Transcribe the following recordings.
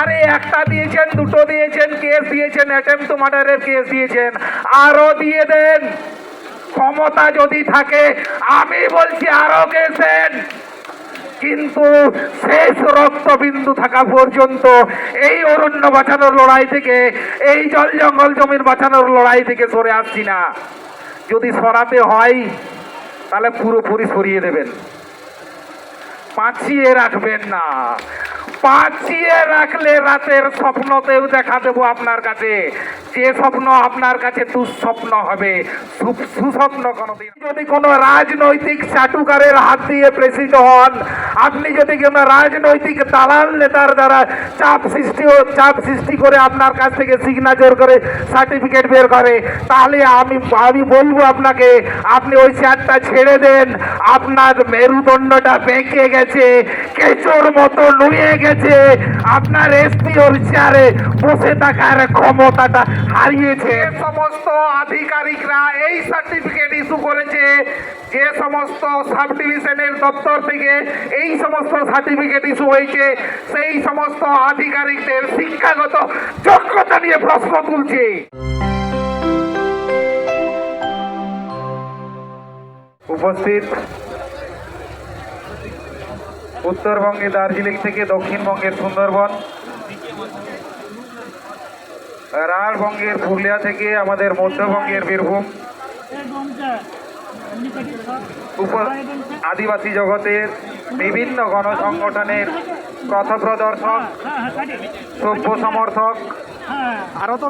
আরে একটা দিয়েছেন, দুটো দিয়েছেন, কেস দিয়েছেন অ্যাটেম্প মার্ডারের কেস দিয়েছেন। আরও দিয়ে দেন। ক্ষমতা যদি থাকে, আমি বলছি আরও কেস দেন কিন্তু শেষ রক্তবিন্দু থাকা পর্যন্ত এই অরণ্য বাঁচানোর লড়াই থেকে, এই জল জঙ্গল জমির বাঁচানোর লড়াই থেকে সরে আসছি না। যদি সরাতে হয়, তাহলে পুরোপুরি সরিয়ে দেবেন। পাঁচিয়ে রাখবেন না। পাঁচিয়ে রাখলে রাতের স্বপ্নতেও দেখা দেবো আপনার কাছে। যে স্বপ্ন আপনার কাছে দুঃস্বপ্ন হবে সু- সুস্বপ্ন কোনোদিন। যদি কোনো রাজনৈতিক চাটুকারের হাত দিয়ে প্রেসিত হন, আপনি যদি কোনো রাজনৈতিক দালাল নেতার দ্বারা চাপ সৃষ্টি চাপ সৃষ্টি করে আপনার কাছ থেকে সিগনেচার করে সার্টিফিকেট বের করে, তাহলে আমি আমি বলব আপনাকে, আপনি ওই চেয়ারটা ছেড়ে দেন। আপনার মেরুদণ্ডটা বেঁকে গেছে, কেঁচোর মতো নুয়ে গেছে। আপনার এসপি ওর চেয়ারে বসে থাকার ক্ষমতাটা হারিয়েছে। সমস্ত আধিকারিকরা এই সার্টিফিকেট ইস্যু করেছে, যে সমস্ত সাব ডিভিশনের দপ্তর থেকে এই সমস্ত সার্টিফিকেট ইস্যু হয়েছে, সেই সমস্ত আধিকারিকদের শিক্ষাগত যোগ্যতা নিয়ে প্রশ্ন তুলছে। উপস্থিত উত্তরবঙ্গে দার্জিলিং থেকে দক্ষিণবঙ্গের সুন্দরবন রাঢ়বঙ্গের পুরুলিয়া থেকে আমাদের মধ্যবঙ্গের বীরভূম। আদিবাসী জগতের বিভিন্ন গণসংগঠনের পথপ্রদর্শক সভ্য সমর্থক আরও তো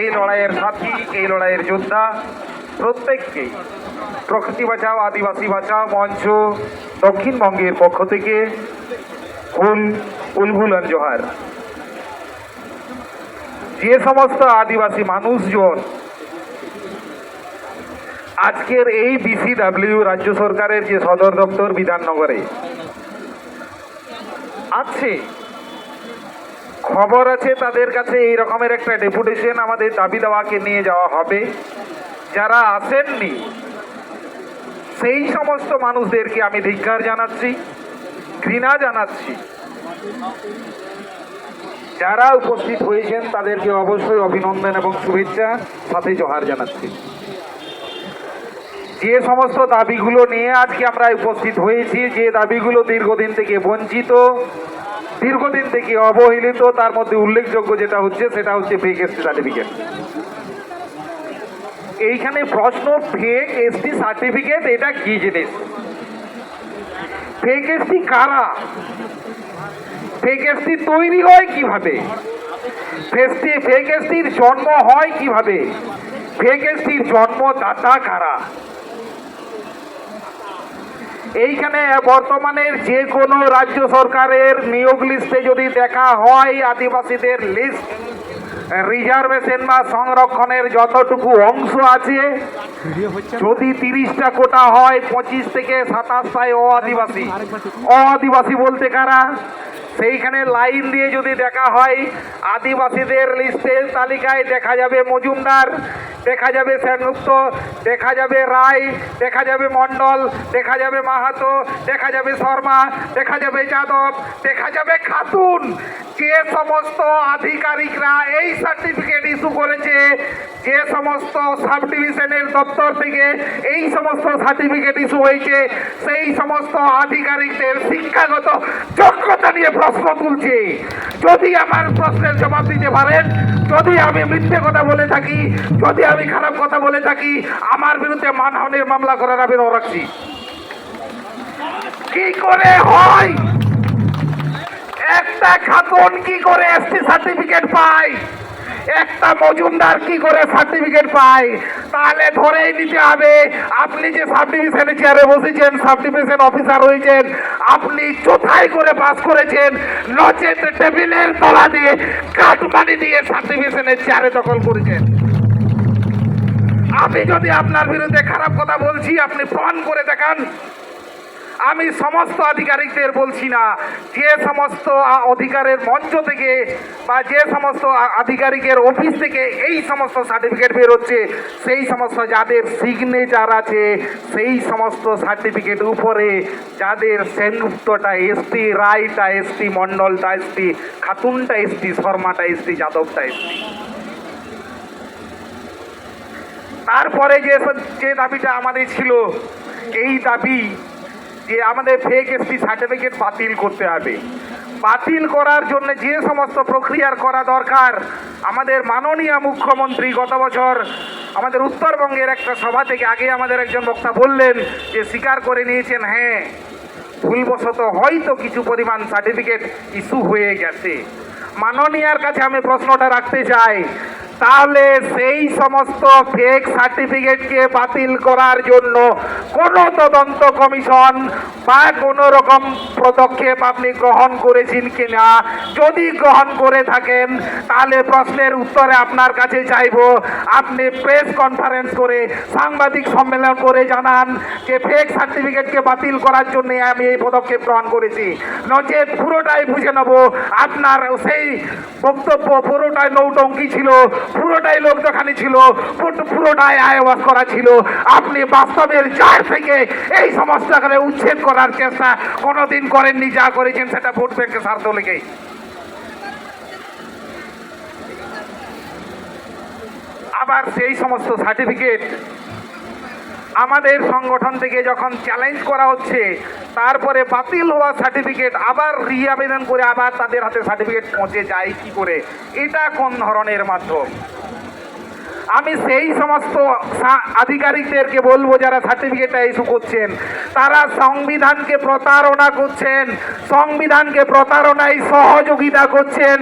এই লড়াইয়ের সাথী, এই লড়াইয়ের যোদ্ধা প্রত্যেককেই প্রকৃতি বাঁচাও, আদিবাসী বাঁচাও, মঞ্চ দক্ষিণবঙ্গের পক্ষ থেকে ফুল উলভুলন জোহার। যে সমস্ত আদিবাসী মানুষজন আজকের এই বিসিডাব্লিউ রাজ্য সরকারের যে সদর দপ্তর বিধাননগরে আছে, খবর আছে তাদের কাছে এই রকমের একটা ডেপুটেশন আমাদের দাবি দাওয়াকে নিয়ে যাওয়া হবে। যারা আসেননি, সেই সমস্ত মানুষদেরকে আমি ধিক্কার জানাচ্ছি, ঘৃণা জানাচ্ছি। যারা উপস্থিত হয়েছেন, তাদেরকে অবশ্যই অভিনন্দন এবং শুভেচ্ছা, সাথে জোহার জানাচ্ছি। যে সমস্ত দাবিগুলো নিয়ে আজকে আমরা উপস্থিত হয়েছি, যে দাবিগুলো দীর্ঘদিন থেকে বঞ্চিত, দীর্ঘদিন থেকে অবহেলিত, তার মধ্যে উল্লেখযোগ্য যেটা হচ্ছে, সেটা হচ্ছে ফেক এসটি সার্টিফিকেট এইখানে প্রশ্ন ফেক এসটি সার্টিফিকেট এটা কি জিনিস? ফেক এসটি কারা? ফেক এসটি তৈরি হয় কীভাবে? ফেসটি ফেক এসটির জন্ম হয় কীভাবে? ফেক এসটির জন্মদাতা কারা? এইখানে বর্তমানের যে কোনো রাজ্য সরকারের নিয়োগ লিস্টে যদি দেখা হয় আদিবাসীদের লিস্ট রিজার্ভেশন বা সংরক্ষণের যতটুকু অংশ আছে, যদি তিরিশটা কোটা হয়, পঁচিশ থেকে সাতাশটায় অ আদিবাসী। অ আদিবাসী বলতে কারা? সেইখানে লাইন দিয়ে যদি দেখা হয়, আদিবাসীদের লিস্টের তালিকায় দেখা যাবে মজুমদার, দেখা যাবে সেনগুপ্ত, দেখা যাবে রায়, দেখা যাবে মণ্ডল, দেখা যাবে মাহাতো, দেখা যাবে শর্মা, দেখা যাবে যাদব, দেখা যাবে খাতুন। যে সমস্ত আধিকারিকরা এই সার্টিফিকেট ইস্যু করেছে, যে সমস্ত সাব ডিভিশনের দপ্তর থেকে এই সমস্ত সার্টিফিকেট ইস্যু হয়েছে, সেই সমস্ত আধিকারিকদের শিক্ষাগত যোগ্যতা নিয়ে প্রশ্ন তুলছি। যদি আমার প্রশ্নের জবাব দিতে পারেন, যদি আমি মিথ্যে কথা বলে থাকি, যদি আমি খারাপ কথা বলে থাকি, আমার বিরুদ্ধে মানহানির মামলা করার আমি রাখছি। কি করে হয়? একটা খাতুন কি করে এসটি সার্টিফিকেট পায়? একটা মজুমদার কি করে সার্টিফিকেট পায়? তাহলে ধরেই নিতে হবে, আপনি যে সাব ডিভিশনে চেয়ারে বসেছেন সাব ডিভিশন অফিসার হয়েছেন, আপনি চোথাই করে পাস করেছেন, নচেত টেবিলের তলা দিয়ে কাটমানি দিয়ে সাব চেয়ারে দখল করেছেন। আমি যদি আপনার বিরুদ্ধে খারাপ কথা বলছি, আপনি প্রমাণ করে দেখান। আমি সমস্ত আধিকারিকদের বলছি না, যে সমস্ত অধিকারের মঞ্চ থেকে বা যে সমস্ত আধিকারিকের অফিস থেকে এই সমস্ত সার্টিফিকেট বেরোচ্ছে সেই সমস্ত যাদের সিগনেচার আছে, সেই সমস্ত সার্টিফিকেট উপরে যাদের সেনগুপ্তটা এসটি রায়টা এসটি মণ্ডলটা এসটি খাতুনটা এসটি শর্মাটা এসটি যাদবটা এসটি তারপরে যে যে দাবিটা আমাদের ছিল, এই দাবি যে আমাদের ফেক এসটি সার্টিফিকেট বাতিল করতে হবে। বাতিল করার জন্য যে সমস্ত প্রক্রিয়ার করা দরকার, আমাদের মাননীয় মুখ্যমন্ত্রী গত বছর আমাদের উত্তরবঙ্গের একটা সভা থেকে আগে আমাদের একজন বক্তা বললেন যে, স্বীকার করে নিয়েছেন হ্যাঁ ভুলবশত হয়তো কিছু পরিমাণ সার্টিফিকেট ইস্যু হয়ে গেছে। মাননীয়ার কাছে আমি প্রশ্নটা রাখতে চাই তাহলে সেই সমস্ত ফেক সার্টিফিকেটকে বাতিল করার জন্য কোনো তদন্ত কমিশন বা কোনো রকম পদক্ষেপ আপনি গ্রহণ করেছেন কিনা? যদি গ্রহণ করে থাকেন, তাহলে প্রশ্নের উত্তরে আপনার কাছে চাইব। আপনি প্রেস কনফারেন্স করে সাংবাদিক সম্মেলন করে জানান যে ফেক সার্টিফিকেটকে বাতিল করার জন্য আমি এই পদক্ষেপ গ্রহণ করেছি। নচেত পুরোটাই বুঝে নেব। আপনার সেই বক্তব্য পুরোটাই নৌটঙ্কি ছিল। পুরোটাই লোক দেখানি ছিল, পুরো- পুরোটাই আয়বাস করা ছিল। আপনি বাস্তবের চার থেকে এই সমস্যাকে উচ্ছেদ করার চেষ্টা কোনোদিন করেননি, যা করেছেন সেটা ভোট ব্যাংকের স্বার্থ লেগেই। আবার সেই সমস্ত সার্টিফিকেট আমাদের সংগঠন থেকে যখন চ্যালেঞ্জ করা হচ্ছে, তারপরে বাতিল হওয়া সার্টিফিকেট আবার রি আবেদন করে আবার তাদের হাতে সার্টিফিকেট পৌঁছে যায় কি করে? এটা কোন ধরনের মাধ্যম? আমি সেই সমস্ত আধিকারিকদেরকে বলব যারা সার্টিফিকেটটা ইস্যু করছেন, তারা সংবিধানকে প্রতারণা করছেন, সংবিধানকে প্রতারণায় সহযোগিতা করছেন।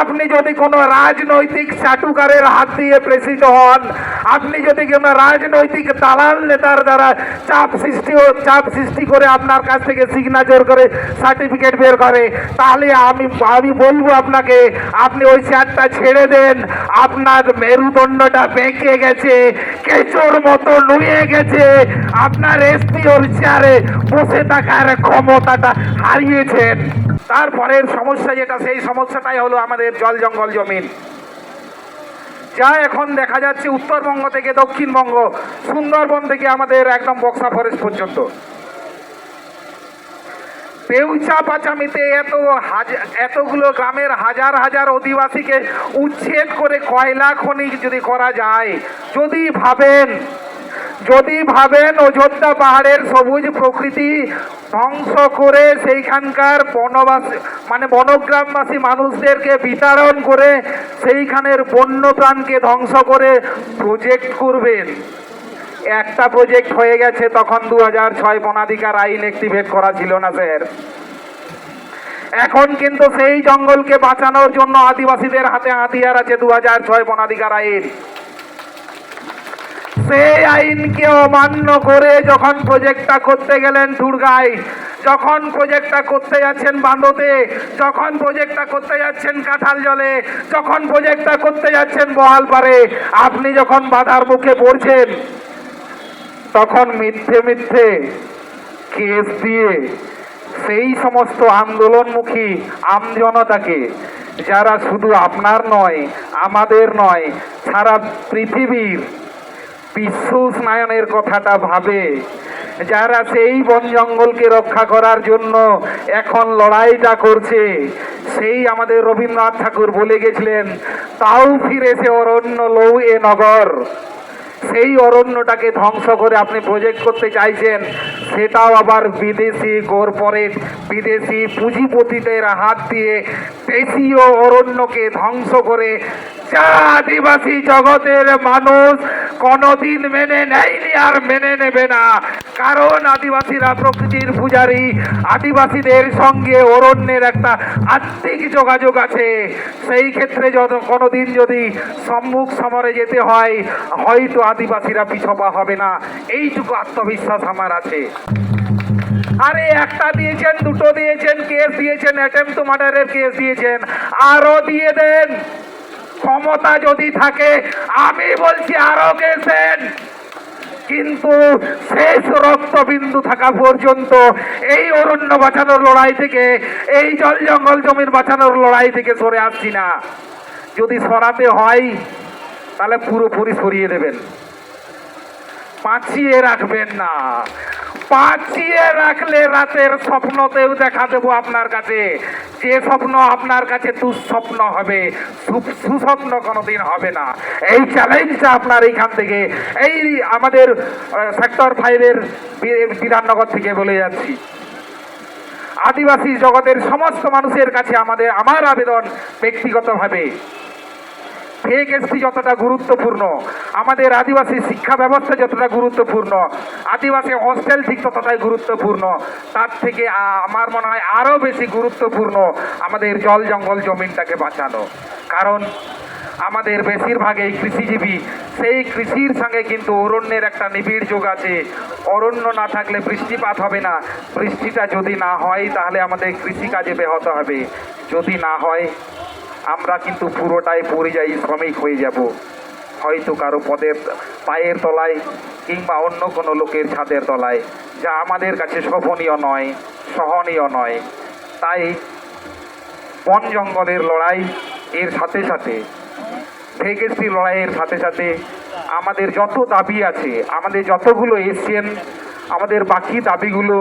আপনি যদি কোনো রাজনৈতিক চাটুকারের হাত দিয়ে প্রেসিত হন, আপনি যদি কোনো রাজনৈতিক দালাল নেতার দ্বারা চাপ সৃষ্টি চাপ সৃষ্টি করে আপনার কাছ থেকে সিগনেচার করে সার্টিফিকেট বের করে, তাহলে আমি আমি বলব আপনাকে, আপনি ওই চেয়ারটা ছেড়ে দেন। আপনার মেরুদণ্ডটা বেঁকে গেছে, কেঁচোর মতো নুয়ে গেছে। আপনার এসপি ওর চেয়ারে বসে থাকার ক্ষমতাটা হারিয়েছেন। তারপরের সমস্যা যেটা, সেই সমস্যাটাই হলো আমাদের জল জঙ্গল জমিন। যা এখন দেখা যাচ্ছে উত্তরবঙ্গ থেকে দক্ষিণবঙ্গ, সুন্দরবন থেকে আমাদের একদম বক্সা ফরেস্ট পর্যন্ত। পেউচা পাচামিতে এত এতগুলো গ্রামের হাজার হাজার অধিবাসীকে উচ্ছেদ করে কয়লা খনি যদি করা যায়, যদি ভাবেন যদি ভাবেন অযোধ্যা পাহাড়ের সবুজ প্রকৃতি ধ্বংস করে সেইখানকার বনবাসী মানে বনগ্রামবাসী মানুষদেরকে বিতাড়ন করে সেইখানের বন্যপ্রাণকে ধ্বংস করে প্রজেক্ট করবেন। একটা প্রজেক্ট হয়ে গেছে, তখন দু হাজার ছয় বনাধিকার আইন অ্যাক্টিভেট করা ছিল না, স্যার। এখন কিন্তু সেই জঙ্গলকে বাঁচানোর জন্য আদিবাসীদের হাতে হাতিয়ার আছে দু হাজার ছয় বনাধিকার আইন। সেই আইনকে অমান্য করে যখন প্রজেক্টটা করতে গেলেন দুর্গায় যখন প্রজেক্টটা করতে যাচ্ছেন বান্দতে, যখন প্রজেক্টটা করতে যাচ্ছেন কাঁঠাল জলে, যখন প্রজেক্টটা করতে যাচ্ছেন বহালপাড়ে আপনি যখন বাধার মুখে পড়ছেন তখন মিথ্যে মিথ্যে কেস দিয়ে সেই সমস্ত আন্দোলনমুখী আমজনতাকে যারা শুধু আপনার নয়, আমাদের নয়, সারা পৃথিবীর বিশ্ব উষ্ণায়নের কথাটা ভাবে, যারা সেই বন জঙ্গলকে রক্ষা করার জন্য এখন লড়াইটা করছে, সেই আমাদের রবীন্দ্রনাথ ঠাকুর বলে গেছিলেন, তাও ফিরেছে অরণ্য লৌ এ নগর। সেই অরণ্যটাকে ধ্বংস করে আপনি প্রজেক্ট করতে চাইছেন, সেটাও আবার বিদেশি কর্পোরেট বিদেশি পুঁজিপতিদের হাত দিয়ে দেশীয় অরণ্যকে ধ্বংস করে যা আদিবাসী জগতের মানুষ কোনোদিন মেনে নেয়নি আর মেনে নেবে না। কারণ আদিবাসীরা প্রকৃতির পূজারী, আদিবাসীদের সঙ্গে অরণ্যের একটা আত্মিক যোগাযোগ আছে। সেই ক্ষেত্রে যত কোনোদিন যদি সম্মুখ সমরে যেতে হয়, হয়তো আদিবাসীরা পিছপা হবে না। এইটুকু আত্মবিশ্বাস আমার আছে। আরে একটা দিয়েছেন, দুটো দিয়েছেন, কেস দিয়েছেন অ্যাটেম্প মার্ডারের কেস দিয়েছেন। আরও দিয়ে দেন। ক্ষমতা যদি থাকে, আমি বলছি আরও কেস দেন কিন্তু শেষ রক্তবিন্দু থাকা পর্যন্ত এই অরণ্য বাঁচানোর লড়াই থেকে, এই জল জঙ্গল জমির বাঁচানোর লড়াই থেকে সরে আসছি না। যদি সরাতে হয় তাহলে পুরোপুরি সরিয়ে দেবেন। পাঁচিয়ে রাখবেন না। পাঁচিয়ে রাখলে রাতের স্বপ্নতেও দেখা দেবো আপনার কাছে। যে স্বপ্ন আপনার কাছে দুঃস্বপ্ন হবে সুস্বপ্ন কোনোদিন হবে না। এই চ্যালেঞ্জটা আপনার এইখান থেকে, এই আমাদের সেক্টর ফাইভের বিধাননগর থেকে বলে যাচ্ছি। আদিবাসী জগতের সমস্ত মানুষের কাছে আমাদের, আমার আবেদন ব্যক্তিগতভাবে। ফেক যতটা গুরুত্বপূর্ণ, আমাদের আদিবাসী শিক্ষা ব্যবস্থা যতটা গুরুত্বপূর্ণ, আদিবাসী হস্টেল ঠিক ততটাই গুরুত্বপূর্ণ, তার থেকে আমার মনে হয় আরও বেশি গুরুত্বপূর্ণ আমাদের জল জঙ্গল জমিনটাকে বাঁচানো। কারণ আমাদের বেশিরভাগই কৃষিজীবী, সেই কৃষির সঙ্গে কিন্তু অরণ্যের একটা নিবিড় যোগ আছে। অরণ্য না থাকলে বৃষ্টিপাত হবে না। বৃষ্টিটা যদি না হয়, তাহলে আমাদের কৃষিকাজে ব্যাহত হবে। যদি না হয় আমরা কিন্তু পুরোটাই পরিযায়ী শ্রমিক হয়ে যাব। হয়তো কারও পদের পায়ের তলায় কিংবা অন্য কোনো লোকের ছাদের তলায়, যা আমাদের কাছে শোভনীয় নয়, সহনীয় নয়। তাই বন জঙ্গলের লড়াই এর সাথে সাথে ভেগেসি লড়াইয়ের সাথে সাথে আমাদের যত দাবি আছে, আমাদের যতগুলো এশিয়ান আমাদের বাকি দাবিগুলো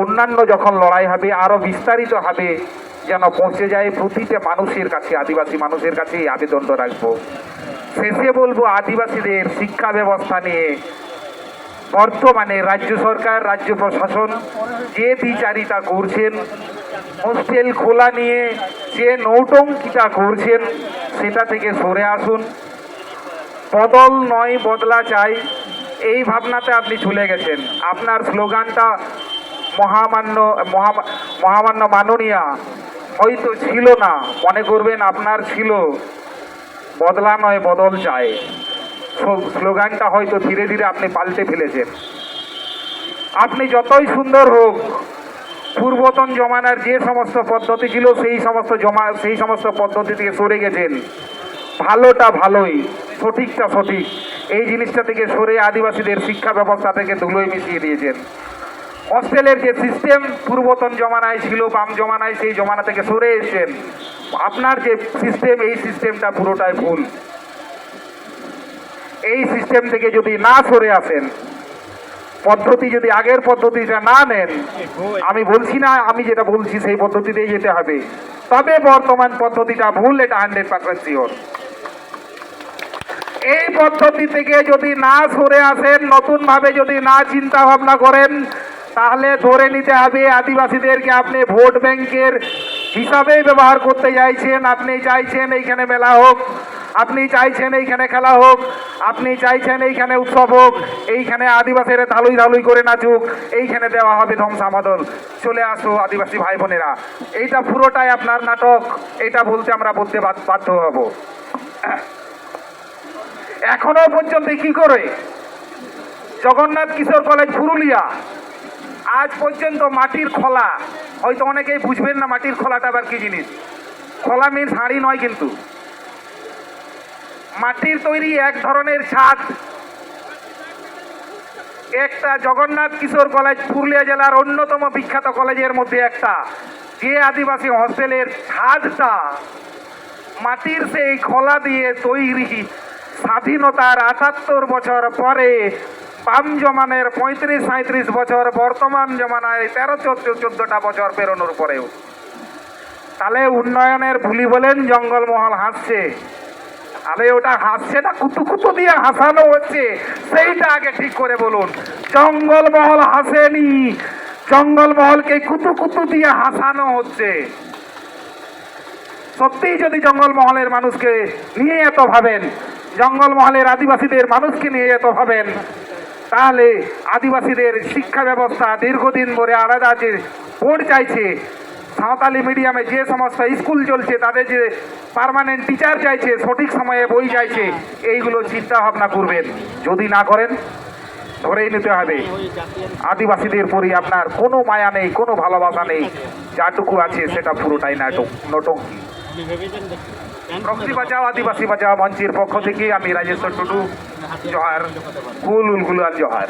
অন্যান্য যখন লড়াই হবে আরও বিস্তারিত হবে যেন পৌঁছে যায় প্রতিটা মানুষের কাছে, আদিবাসী মানুষের কাছে এই আবেদনটা রাখব। শেষে বলব, আদিবাসীদের শিক্ষা ব্যবস্থা নিয়ে বর্তমানে রাজ্য সরকার, রাজ্য প্রশাসন যে বিচারিতা করছেন, হোস্টেল খোলা নিয়ে যে নৌটঙ্কিটা করছেন, সেটা থেকে সরে আসুন। বদল নয়, বদলা চাই। এই ভাবনাতে আপনি চলে গেছেন। আপনার স্লোগানটা মহামান্য, মহা, মহামান্য মাননীয়া হয়তো ছিল না, মনে করবেন আপনার ছিল। বদলা নয়, বদল স্লো- স্লোগানটা হয়তো ধীরে ধীরে আপনি পাল্টে ফেলেছেন। আপনি যতই সুন্দর হোক, পূর্বতন জমানার যে সমস্ত পদ্ধতি ছিল সেই সমস্ত জমা, সেই সমস্ত পদ্ধতি থেকে সরে গেছেন। ভালোটা ভালোই, সঠিকটা সঠিক। এই জিনিসটা থেকে সরে আদিবাসীদের শিক্ষা ব্যবস্থা থেকে ধুলোয় মিশিয়ে দিয়েছেন। হস্টেলের যে সিস্টেম, পূর্বতন জমানায় ছিল, বাম জমানায় সেই জমানা থেকে সরে এসেছেন। আপনার যে সিস্টেম, এই সিস্টেমটা পুরোটাই ভুল। এই সিস্টেম থেকে যদি না সরে আসেন, পদ্ধতি যদি আগের পদ্ধতিটা না নেন, আমি বলছি না, আমি যেটা বলছি সেই পদ্ধতিতেই যেতে হবে। তবে বর্তমান পদ্ধতিটা ভুল, এটা হান্ড্রেড পার্সেন্ট শিওর। এই পদ্ধতি থেকে যদি না সরে আসেন নতুন ভাবে যদি না চিন্তা ভাবনা করেন তাহলে ধরে নিতে হবে আদিবাসীদেরকে আপনি ভোট ব্যাংকের হিসাবে ব্যবহার করতে চাইছেন। আপনি চাইছেন এইখানে মেলা হোক, আপনি চাইছেন এইখানে খেলা হোক, আপনি চাইছেন এইখানে উৎসব হোক, এইখানে আদিবাসীরা ধালুই ধালুই করে নাচুক, এইখানে দেওয়া হবে ধ্বংসামাদল চলে আসো আদিবাসী ভাই বোনেরা এইটা পুরোটাই আপনার নাটক, এটা বলতে আমরা বলতে বাধ্য হব। এখনও পর্যন্ত কি করে? জগন্নাথ কিশোর কলেজ পুরুলিয়া। আজ পর্যন্ত মাটির খোলা। হয়তো অনেকেই বুঝবেন না মাটির খোলাটা আবার কি জিনিস। খোলা মিন্স হাঁড়ি নয় কিন্তু। মাটির তৈরি এক ধরনের ছাদ একটা জগন্নাথ কিশোর কলেজ পুরুলিয়া জেলার অন্যতম বিখ্যাত কলেজের মধ্যে একটা। যে আদিবাসী হস্টেলের ছাদটা মাটির সেই খোলা দিয়ে তৈরি স্বাধীনতার আটাত্তর বছর পরে বাম জমানের পঁয়ত্রিশ সাঁত্রিশ বছর, বর্তমান জমানায় তেরো, চোদ্দ, চোদ্দটা বছর পেরোনোর পরেও তাহলে উন্নয়নের ভুলি বলেন জঙ্গলমহল হাসছে। আরে ওটা হাসছে না, কুতু কুতু দিয়ে হাসানো হচ্ছে। সেইটা আগে ঠিক করে বলুন। জঙ্গলমহল হাসেনি। জঙ্গলমহলকে কুতু কুতু দিয়ে হাসানো হচ্ছে। সত্যিই যদি জঙ্গলমহলের মানুষকে নিয়ে এত ভাবেন জঙ্গলমহলের আদিবাসীদের মানুষকে নিয়ে এত ভাবেন তাহলে আদিবাসীদের শিক্ষা ব্যবস্থা দীর্ঘদিন ধরে আলাদা যে বোর্ড চাইছে, সাঁওতালি মিডিয়ামে যে সমস্ত স্কুল চলছে, তাদের যে পার্মানেন্ট টিচার চাইছে, সঠিক সময়ে বই চাইছে, এইগুলো চিন্তা ভাবনা করবেন। যদি না করেন, ধরেই নিতে হবে। আদিবাসীদের প্রতি আপনার কোনো মায়া নেই, কোনো ভালোবাসা নেই। যাটুকু আছে, সেটা পুরোটাই নাটক, নটঙ্কি। প্রকৃতি বাঁচাও আদিবাসী বাঁচাও মঞ্চের পক্ষ থেকে আমি রাজেশ্বর টুডু জহার কুল উলগুলার জোহার।